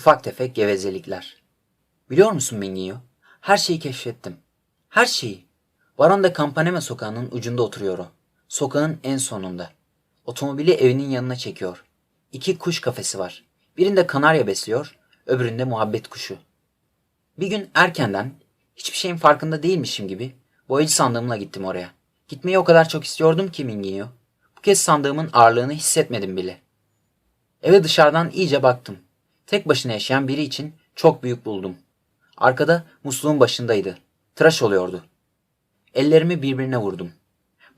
Ufak tefek gevezelikler. Biliyor musun Mingiyo? Her şeyi keşfettim. Her şeyi. Varon de Campanema sokağının ucunda oturuyor o. Sokağın en sonunda. Otomobili evinin yanına çekiyor. İki kuş kafesi var. Birinde kanarya besliyor, öbüründe muhabbet kuşu. Bir gün erkenden, hiçbir şeyin farkında değilmişim gibi boyacı sandığımla gittim oraya. Gitmeyi o kadar çok istiyordum ki Mingiyo. Bu kez sandığımın ağırlığını hissetmedim bile. Eve dışarıdan iyice baktım. Tek başına yaşayan biri için çok büyük buldum. Arkada musluğun başındaydı. Tıraş oluyordu. Ellerimi birbirine vurdum.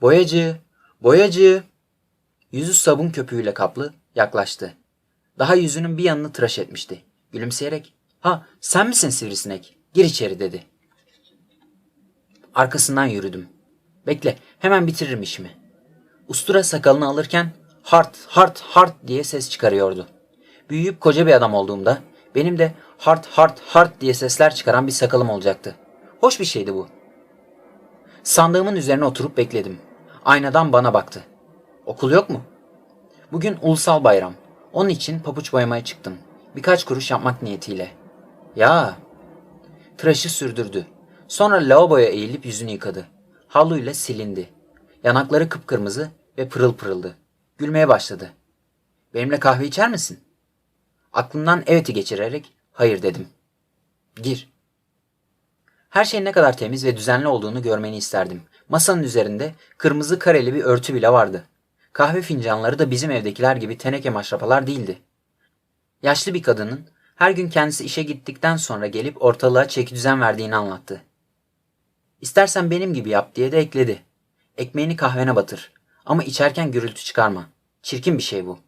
Boyacı, boyacı. Yüzü sabun köpüğüyle kaplı yaklaştı. Daha yüzünün bir yanını tıraş etmişti. Gülümseyerek, ha sen misin sivrisinek? Gir içeri dedi. Arkasından yürüdüm. Bekle, hemen bitiririm işimi. Ustura sakalını alırken hart hart hart diye ses çıkarıyordu. Büyüyüp koca bir adam olduğumda benim de hart hart hart diye sesler çıkaran bir sakalım olacaktı. Hoş bir şeydi bu. Sandığımın üzerine oturup bekledim. Aynadan bana baktı. Okul yok mu? Bugün ulusal bayram. Onun için papuç boyamaya çıktım. Birkaç kuruş yapmak niyetiyle. Ya. Tıraşı sürdürdü. Sonra lavaboya eğilip yüzünü yıkadı. Havluyla silindi. Yanakları kıpkırmızı ve pırıl pırıldı. Gülmeye başladı. Benimle kahve içer misin? Aklımdan evet'i geçirerek hayır dedim. Gir. Her şeyin ne kadar temiz ve düzenli olduğunu görmeni isterdim. Masanın üzerinde kırmızı kareli bir örtü bile vardı. Kahve fincanları da bizim evdekiler gibi teneke maşrapalar değildi. Yaşlı bir kadının her gün kendisi işe gittikten sonra gelip ortalığa çeki düzen verdiğini anlattı. İstersen benim gibi yap diye de ekledi. Ekmeğini kahvene batır. Ama içerken gürültü çıkarma. Çirkin bir şey bu.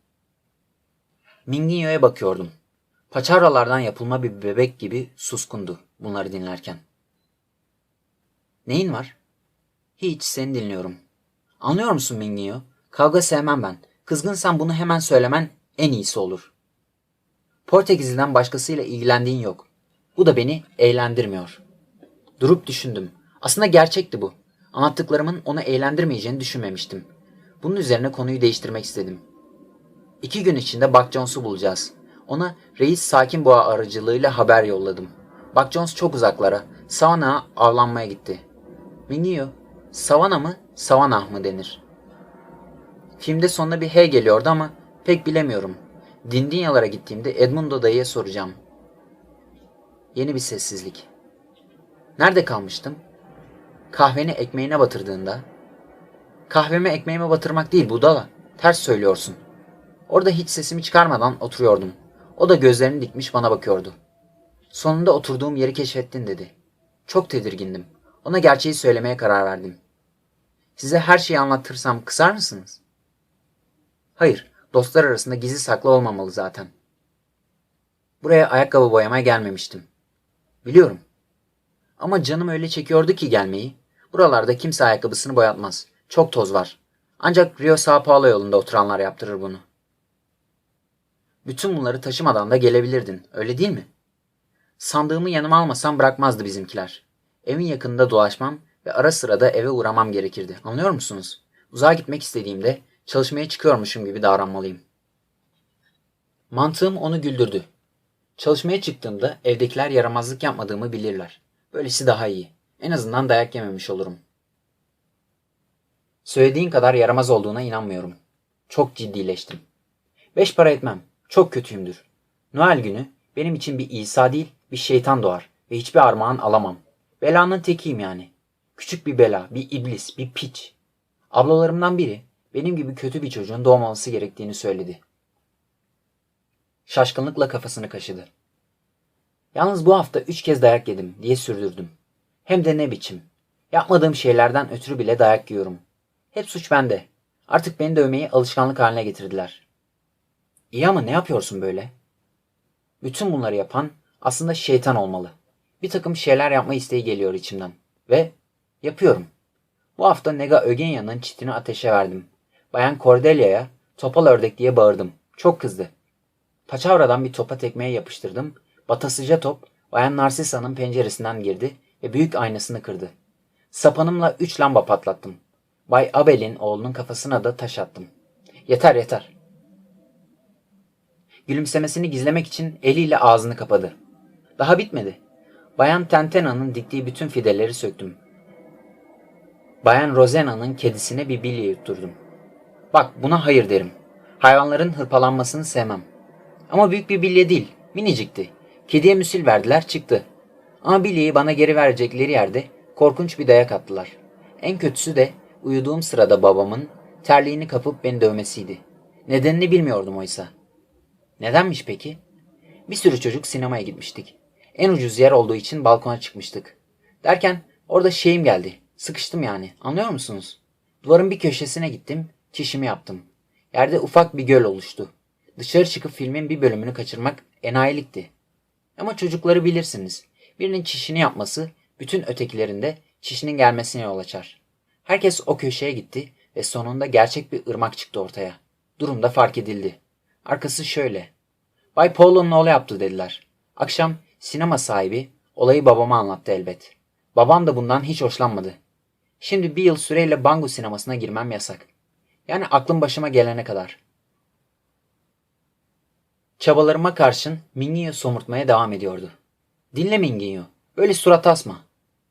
Minginyo'ya bakıyordum. Paçavralardan yapılma bir bebek gibi suskundu bunları dinlerken. Neyin var? Hiç seni dinliyorum. Anlıyor musun Minginyo? Kavga sevmem ben. Kızgınsan bunu hemen söylemen en iyisi olur. Portekizli'den başkasıyla ilgilendiğin yok. Bu da beni eğlendirmiyor. Durup düşündüm. Aslında gerçekti bu. Anlattıklarımın onu eğlendirmeyeceğini düşünmemiştim. Bunun üzerine konuyu değiştirmek istedim. İki gün içinde Buck Jones'u bulacağız. Ona reis sakin boğa aracılığıyla haber yolladım. Buck Jones çok uzaklara, Savana'ya avlanmaya gitti. Minio, Savana mı, Savanah mı denir? Filmde sonuna bir H geliyordu ama pek bilemiyorum. Dindinyalara gittiğimde Edmundo dayıya soracağım. Yeni bir sessizlik. Nerede kalmıştım? Kahveni ekmeğine batırdığında. Kahvemi ekmeğime batırmak değil budala. Ters söylüyorsun. Orada hiç sesimi çıkarmadan oturuyordum. O da gözlerini dikmiş bana bakıyordu. Sonunda oturduğum yeri keşfettin dedi. Çok tedirgindim. Ona gerçeği söylemeye karar verdim. Size her şeyi anlatırsam kısar mısınız? Hayır, dostlar arasında gizli saklı olmamalı zaten. Buraya ayakkabı boyamaya gelmemiştim. Biliyorum. Ama canım öyle çekiyordu ki gelmeyi. Buralarda kimse ayakkabısını boyatmaz. Çok toz var. Ancak Rio Sao Paulo yolunda oturanlar yaptırır bunu. Bütün bunları taşımadan da gelebilirdin, öyle değil mi? Sandığımı yanıma almasam bırakmazdı bizimkiler. Evin yakınında dolaşmam ve ara sıra da eve uğramam gerekirdi. Anlıyor musunuz? Uzağa gitmek istediğimde çalışmaya çıkıyormuşum gibi davranmalıyım. Mantığım onu güldürdü. Çalışmaya çıktığımda evdekiler yaramazlık yapmadığımı bilirler. Böylesi daha iyi. En azından dayak yememiş olurum. Söylediğin kadar yaramaz olduğuna inanmıyorum. Çok ciddileştim. Beş para etmem. Çok kötüyümdür. Noel günü benim için bir İsa değil bir şeytan doğar ve hiçbir armağan alamam. Belanın tekiyim yani. Küçük bir bela, bir iblis, bir piç. Ablalarımdan biri benim gibi kötü bir çocuğun doğmaması gerektiğini söyledi. Şaşkınlıkla kafasını kaşıdı. Yalnız bu hafta üç kez dayak yedim diye sürdürdüm. Hem de ne biçim. Yapmadığım şeylerden ötürü bile dayak yiyorum. Hep suç bende. Artık beni dövmeyi alışkanlık haline getirdiler. İyi ama ne yapıyorsun böyle? Bütün bunları yapan aslında şeytan olmalı. Bir takım şeyler yapma isteği geliyor içimden. Ve yapıyorum. Bu hafta Nega Ögenya'nın çitini ateşe verdim. Bayan Cordelia'ya topal ördek diye bağırdım. Çok kızdı. Paçavradan bir topa tekmeye yapıştırdım. Batasıca top Bayan Narsisa'nın penceresinden girdi ve büyük aynasını kırdı. Sapanımla üç lamba patlattım. Bay Abel'in oğlunun kafasına da taş attım. Yeter yeter. Gülümsemesini gizlemek için eliyle ağzını kapadı. Daha bitmedi. Bayan Tentena'nın diktiği bütün fideleri söktüm. Bayan Rosena'nın kedisine bir bilye yutturdum. Bak buna hayır derim. Hayvanların hırpalanmasını sevmem. Ama büyük bir bilye değil, minicikti. Kediye müsil verdiler, çıktı. Ama bilyeyi bana geri verecekleri yerde korkunç bir dayak attılar. En kötüsü de uyuduğum sırada babamın terliğini kapıp beni dövmesiydi. Nedenini bilmiyordum oysa. Nedenmiş peki? Bir sürü çocuk sinemaya gitmiştik. En ucuz yer olduğu için balkona çıkmıştık. Derken orada şeyim geldi. Sıkıştım yani. Anlıyor musunuz? Duvarın bir köşesine gittim. Çişimi yaptım. Yerde ufak bir göl oluştu. Dışarı çıkıp filmin bir bölümünü kaçırmak enayilikti. Ama çocukları bilirsiniz. Birinin çişini yapması bütün ötekilerinde çişinin gelmesine yol açar. Herkes o köşeye gitti ve sonunda gerçek bir ırmak çıktı ortaya. Durum da fark edildi. Arkası şöyle. Bay Paulo'nun oğlu yaptı dediler. Akşam sinema sahibi olayı babama anlattı elbet. Babam da bundan hiç hoşlanmadı. Şimdi bir yıl süreyle Bangu sinemasına girmem yasak. Yani aklım başıma gelene kadar. Çabalarıma karşın Minginho somurtmaya devam ediyordu. Dinle Minginho, böyle surat asma.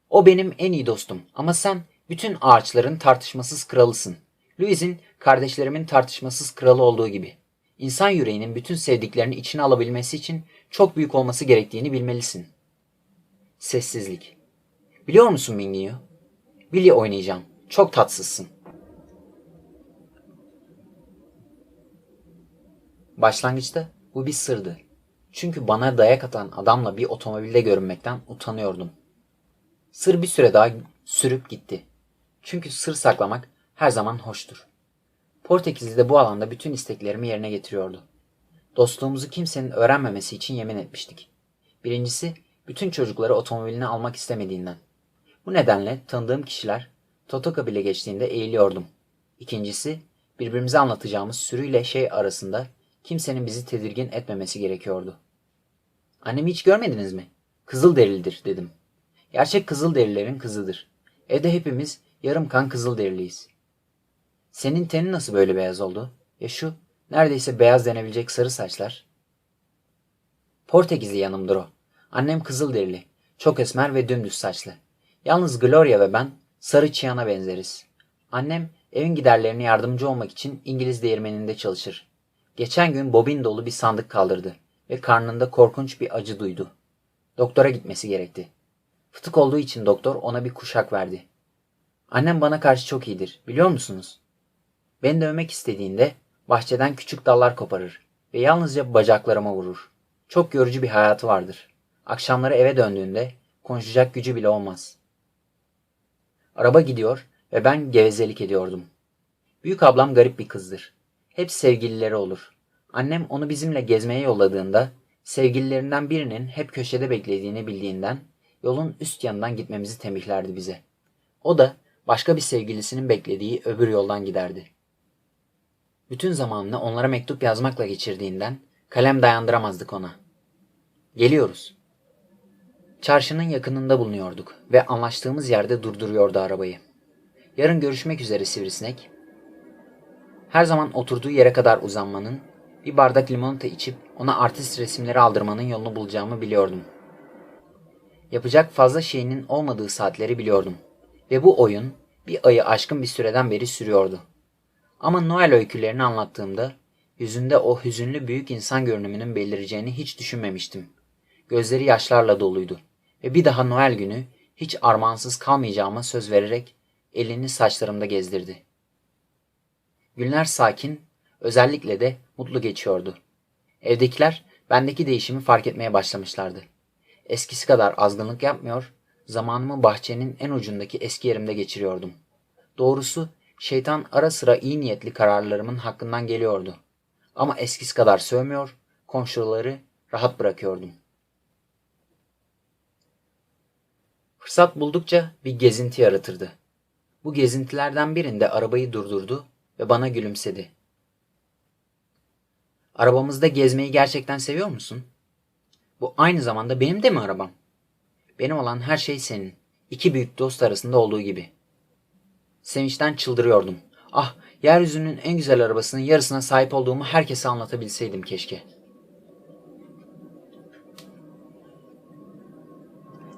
O benim en iyi dostum ama sen bütün ağaçların tartışmasız kralısın. Louis'in kardeşlerimin tartışmasız kralı olduğu gibi. İnsan yüreğinin bütün sevdiklerini içine alabilmesi için çok büyük olması gerektiğini bilmelisin. Sessizlik. Biliyor musun Minginho? Bilye oynayacağım. Çok tatsızsın. Başlangıçta bu bir sırdı. Çünkü bana dayak atan adamla bir otomobilde görünmekten utanıyordum. Sır bir süre daha sürüp gitti. Çünkü sır saklamak her zaman hoştur. Portekizli de bu alanda bütün isteklerimi yerine getiriyordu. Dostluğumuzu kimsenin öğrenmemesi için yemin etmiştik. Birincisi, bütün çocukları otomobiline almak istemediğinden. Bu nedenle tanıdığım kişiler Totoka bile geçtiğinde eğiliyordum. İkincisi, birbirimize anlatacağımız sürüyle şey arasında kimsenin bizi tedirgin etmemesi gerekiyordu. Annemi hiç görmediniz mi? Kızıl derilidir dedim. Gerçek kızıl derilerin kızıdır. Evde hepimiz yarım kan kızıl deriliyiz. Senin tenin nasıl böyle beyaz oldu? Ya şu neredeyse beyaz denebilecek sarı saçlar? Portekizli yanımdır o. Annem kızıl derili. Çok esmer ve dümdüz saçlı. Yalnız Gloria ve ben sarı çiyana benzeriz. Annem evin giderlerine yardımcı olmak için İngiliz değirmeninde çalışır. Geçen gün bobin dolu bir sandık kaldırdı ve karnında korkunç bir acı duydu. Doktora gitmesi gerekti. Fıtık olduğu için doktor ona bir kuşak verdi. Annem bana karşı çok iyidir, biliyor musunuz? Beni dövmek istediğinde bahçeden küçük dallar koparır ve yalnızca bacaklarıma vurur. Çok yorucu bir hayatı vardır. Akşamları eve döndüğünde konuşacak gücü bile olmaz. Araba gidiyor ve ben gevezelik ediyordum. Büyük ablam garip bir kızdır. Hep sevgilileri olur. Annem onu bizimle gezmeye yolladığında sevgililerinden birinin hep köşede beklediğini bildiğinden yolun üst yanından gitmemizi tembihlerdi bize. O da başka bir sevgilisinin beklediği öbür yoldan giderdi. Bütün zamanını onlara mektup yazmakla geçirdiğinden kalem dayandıramazdık ona. Geliyoruz. Çarşının yakınında bulunuyorduk ve anlaştığımız yerde durduruyordu arabayı. Yarın görüşmek üzere sivrisinek. Her zaman oturduğu yere kadar uzanmanın, bir bardak limonata içip ona artist resimleri aldırmanın yolunu bulacağımı biliyordum. Yapacak fazla şeyinin olmadığı saatleri biliyordum. Ve bu oyun bir ayı aşkın bir süreden beri sürüyordu. Ama Noel öykülerini anlattığımda yüzünde o hüzünlü büyük insan görünümünün belireceğini hiç düşünmemiştim. Gözleri yaşlarla doluydu ve bir daha Noel günü hiç armağansız kalmayacağıma söz vererek elini saçlarımda gezdirdi. Günler sakin, özellikle de mutlu geçiyordu. Evdekiler bendeki değişimi fark etmeye başlamışlardı. Eskisi kadar azgınlık yapmıyor, zamanımı bahçenin en ucundaki eski yerimde geçiriyordum. Doğrusu şeytan ara sıra iyi niyetli kararlarımın hakkından geliyordu. Ama eskisi kadar sövmüyor, komşuları rahat bırakıyordum. Fırsat buldukça bir gezinti yaratırdı. Bu gezintilerden birinde arabayı durdurdu ve bana gülümsedi. Arabamızda gezmeyi gerçekten seviyor musun? Bu aynı zamanda benim de mi arabam? Benim olan her şey senin. İki büyük dost arasında olduğu gibi. Sevinçten çıldırıyordum. Ah, yeryüzünün en güzel arabasının yarısına sahip olduğumu herkese anlatabilseydim keşke.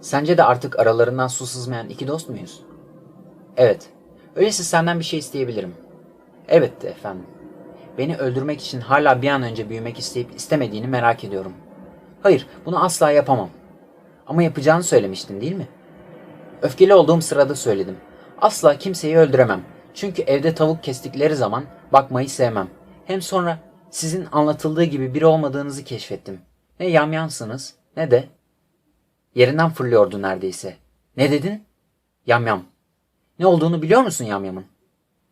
Sence de artık aralarından su sızmayan iki dost muyuz? Evet. Öyleyse senden bir şey isteyebilirim. Evet efendim. Beni öldürmek için hala bir an önce büyümek isteyip istemediğini merak ediyorum. Hayır, bunu asla yapamam. Ama yapacağını söylemiştin değil mi? Öfkeli olduğum sırada söyledim. Asla kimseyi öldüremem. Çünkü evde tavuk kestikleri zaman bakmayı sevmem. Hem sonra sizin anlatıldığı gibi biri olmadığınızı keşfettim. Ne yamyansınız ne de. Yerinden fırlıyordu neredeyse. Ne dedin? Yamyam. Ne olduğunu biliyor musun yamyamın?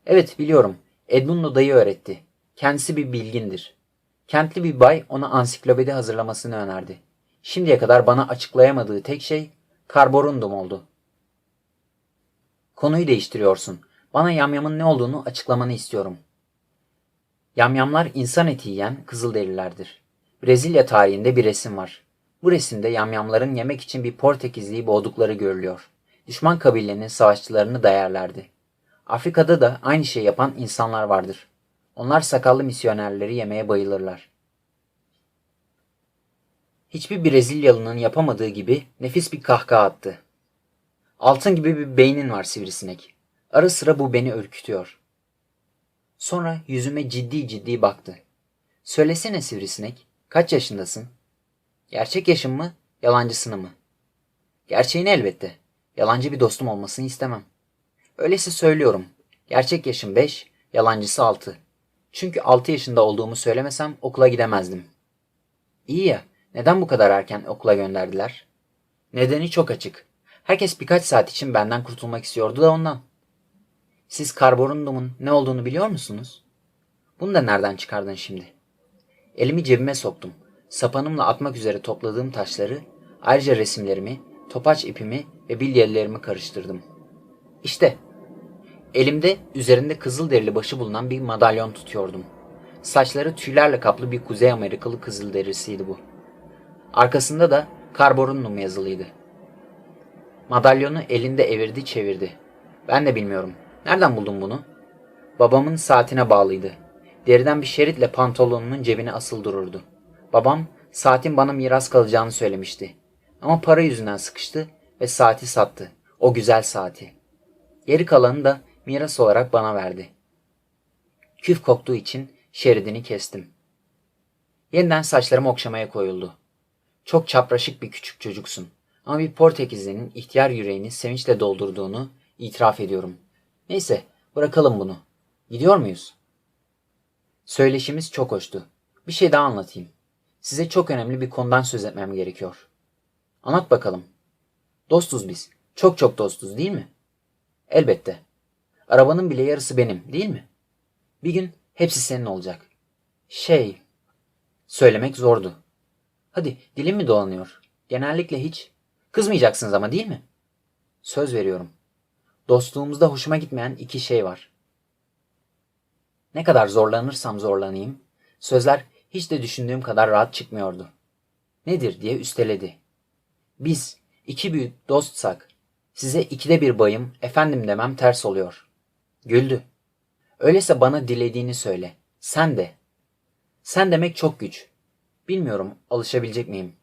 Evet biliyorum. Edmundo dayı öğretti. Kendisi bir bilgindir. Kentli bir bay ona ansiklopedi hazırlamasını önerdi. Şimdiye kadar bana açıklayamadığı tek şey karborundum oldu. Konuyu değiştiriyorsun. Bana yamyamın ne olduğunu açıklamanı istiyorum. Yamyamlar insan eti yiyen kızılderililerdir. Brezilya tarihinde bir resim var. Bu resimde yamyamların yemek için bir Portekizliyi boğdukları görülüyor. Düşman kabilenin savaşçılarını dayarlardı. Afrika'da da aynı şey yapan insanlar vardır. Onlar sakallı misyonerleri yemeye bayılırlar. Hiçbir Brezilyalı'nın yapamadığı gibi nefis bir kahkaha attı. Altın gibi bir beynin var sivrisinek. Ara sıra bu beni ürkütüyor. Sonra yüzüme ciddi ciddi baktı. Söylesene sivrisinek, kaç yaşındasın? Gerçek yaşım mı, yalancısını mı? Gerçeğini elbette. Yalancı bir dostum olmasını istemem. Öyleyse söylüyorum. Gerçek yaşım 5, yalancısı 6. Çünkü 6 yaşında olduğumu söylemesem okula gidemezdim. İyi ya, neden bu kadar erken okula gönderdiler? Nedeni çok açık. Herkes birkaç saat için benden kurtulmak istiyordu da ondan. Siz karbondumun ne olduğunu biliyor musunuz? Bunu da nereden çıkardın şimdi? Elimi cebime soktum. Sapanımla atmak üzere topladığım taşları, ayrıca resimlerimi, topaç ipimi ve bilyelerimi karıştırdım. İşte, elimde üzerinde kızıl derili başı bulunan bir madalyon tutuyordum. Saçları tüylerle kaplı bir Kuzey Amerikalı kızıl derisiydi bu. Arkasında da Karborundum yazılıydı. Madalyonu elinde evirdi çevirdi. Ben de bilmiyorum. Nereden buldun bunu? Babamın saatine bağlıydı. Deriden bir şeritle pantolonunun cebine asıl dururdu. Babam saatin bana miras kalacağını söylemişti. Ama para yüzünden sıkıştı ve saati sattı. O güzel saati. Geri kalanı da miras olarak bana verdi. Küf koktuğu için şeridini kestim. Yeniden saçlarım okşamaya koyuldu. Çok çapraşık bir küçük çocuksun. Ama bir Portekizlinin ihtiyar yüreğini sevinçle doldurduğunu itiraf ediyorum. Neyse bırakalım bunu. Gidiyor muyuz? Söyleşimiz çok hoştu. Bir şey daha anlatayım. Size çok önemli bir konudan söz etmem gerekiyor. Anlat bakalım. Dostuz biz. Çok çok dostuz değil mi? Elbette. Arabanın bile yarısı benim değil mi? Bir gün hepsi senin olacak. Şey... Söylemek zordu. Hadi dilim mi dolanıyor? Genellikle hiç. Kızmayacaksınız ama değil mi? Söz veriyorum. Dostluğumuzda hoşuma gitmeyen iki şey var. Ne kadar zorlanırsam zorlanayım, sözler hiç de düşündüğüm kadar rahat çıkmıyordu. Nedir diye üsteledi. Biz iki büyük dostsak, size ikide bir bayım, efendim demem ters oluyor. Güldü. Öyleyse bana dilediğini söyle. Sen de. Sen demek çok güç. Bilmiyorum alışabilecek miyim?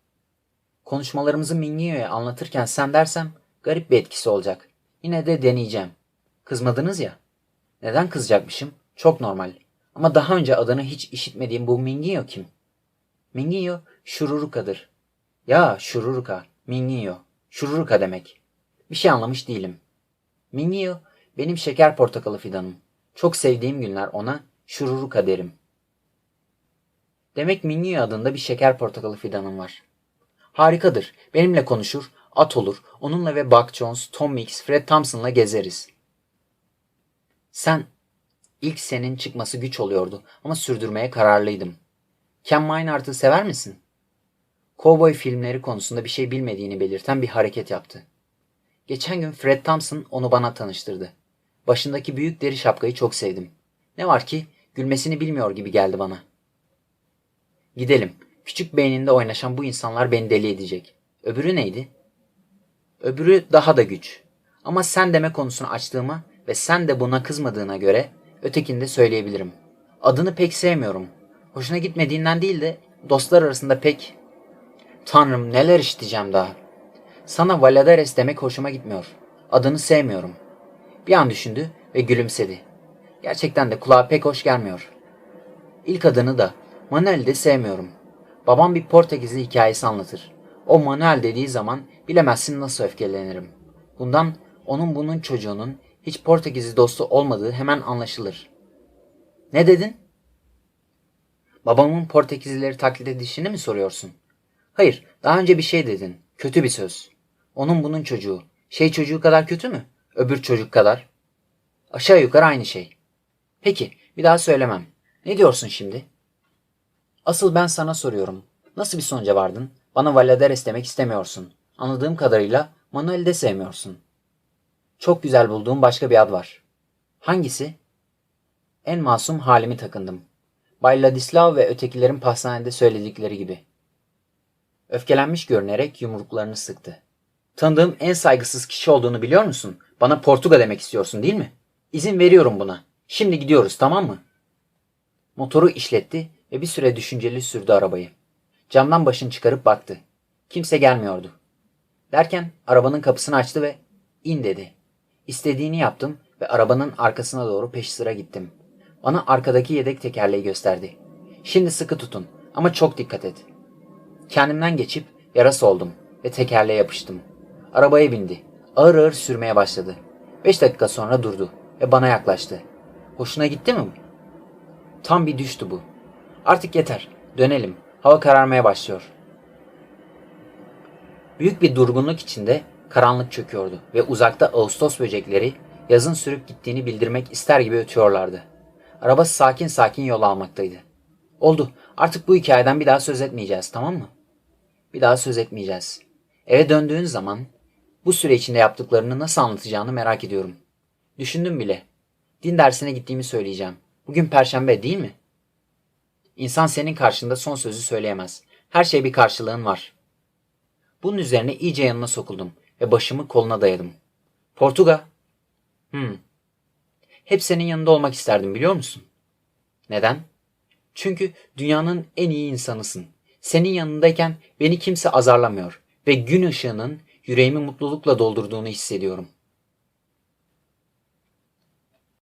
Konuşmalarımızı Mingiyo'ya anlatırken sen dersem garip bir etkisi olacak. Yine de deneyeceğim. Kızmadınız ya. Neden kızacakmışım? Çok normal. Ama daha önce adını hiç işitmediğim bu Mingiyo kim? Mingiyo Şururuka'dır. Ya Şururuka, Mingiyo. Şururuka demek. Bir şey anlamış değilim. Mingiyo benim şeker portakalı fidanım. Çok sevdiğim günler ona Şururuka derim. Demek Mingiyo adında bir şeker portakalı fidanım var. Harikadır. Benimle konuşur, at olur. Onunla ve Buck Jones, Tom Mix, Fred Thompson'la gezeriz. Sen, ilk senin çıkması güç oluyordu ama sürdürmeye kararlıydım. Ken Maynard'ı sever misin? Cowboy filmleri konusunda bir şey bilmediğini belirten bir hareket yaptı. Geçen gün Fred Thompson onu bana tanıştırdı. Başındaki büyük deri şapkayı çok sevdim. Ne var ki gülmesini bilmiyor gibi geldi bana. Gidelim. Küçük beyninde oynaşan bu insanlar beni deli edecek. Öbürü neydi? Öbürü daha da güç. Ama sen deme konusunu açtığıma ve sen de buna kızmadığına göre ötekini de söyleyebilirim. Adını pek sevmiyorum. Hoşuna gitmediğinden değil de dostlar arasında pek... Tanrım neler işiteceğim daha. Sana Valadares demek hoşuma gitmiyor. Adını sevmiyorum. Bir an düşündü ve gülümsedi. Gerçekten de kulağa pek hoş gelmiyor. İlk adını da Manuel'i de sevmiyorum. Babam bir Portekizli hikayesi anlatır. O Manuel dediği zaman bilemezsin nasıl öfkelenirim. Bundan onun bunun çocuğunun hiç Portekizli dostu olmadığı hemen anlaşılır. Ne dedin? Babamın Portekizlileri taklit edişini mi soruyorsun? Hayır, daha önce bir şey dedin. Kötü bir söz. Onun bunun çocuğu. Şey çocuğu kadar kötü mü? Öbür çocuk kadar. Aşağı yukarı aynı şey. Peki, bir daha söylemem. Ne diyorsun şimdi? Asıl ben sana soruyorum. Nasıl bir sonuca vardın? Bana Valadares demek istemiyorsun. Anladığım kadarıyla Manuel'i de sevmiyorsun. Çok güzel bulduğum başka bir ad var. Hangisi? En masum halimi takındım. Bay Ladislav ve ötekilerin pastanede söyledikleri gibi. Öfkelenmiş görünerek yumruklarını sıktı. Tanıdığım en saygısız kişi olduğunu biliyor musun? Bana Portuga demek istiyorsun değil mi? İzin veriyorum buna. Şimdi gidiyoruz tamam mı? Motoru işletti ve bir süre düşünceli sürdü arabayı. Camdan başını çıkarıp baktı. Kimse gelmiyordu. Derken arabanın kapısını açtı ve in dedi. İstediğini yaptım ve arabanın arkasına doğru peş sıra gittim. Bana arkadaki yedek tekerleği gösterdi. Şimdi sıkı tutun ama çok dikkat et. Kendimden geçip yarası oldum ve tekerleğe yapıştım. Arabaya bindi. Ağır ağır sürmeye başladı. Beş dakika sonra durdu ve bana yaklaştı. Hoşuna gitti mi? Tam bir düştü bu. Artık yeter. Dönelim. Hava kararmaya başlıyor. Büyük bir durgunluk içinde karanlık çöküyordu ve uzakta ağustos böcekleri yazın sürüp gittiğini bildirmek ister gibi ötüyorlardı. Araba sakin sakin yol almaktaydı. Oldu. Artık bu hikayeden bir daha söz etmeyeceğiz, tamam mı? Bir daha söz etmeyeceğiz. Eve döndüğün zaman bu süre içinde yaptıklarını nasıl anlatacağını merak ediyorum. Düşündüm bile. Din dersine gittiğimi söyleyeceğim. Bugün perşembe değil mi? İnsan senin karşında son sözü söyleyemez. Her şey bir karşılığın var. Bunun üzerine iyice yanına sokuldum ve başımı koluna dayadım. Portuga. Hmm. Hep senin yanında olmak isterdim biliyor musun? Neden? Çünkü dünyanın en iyi insanısın. Senin yanındayken beni kimse azarlamıyor ve gün ışığının yüreğimi mutlulukla doldurduğunu hissediyorum.''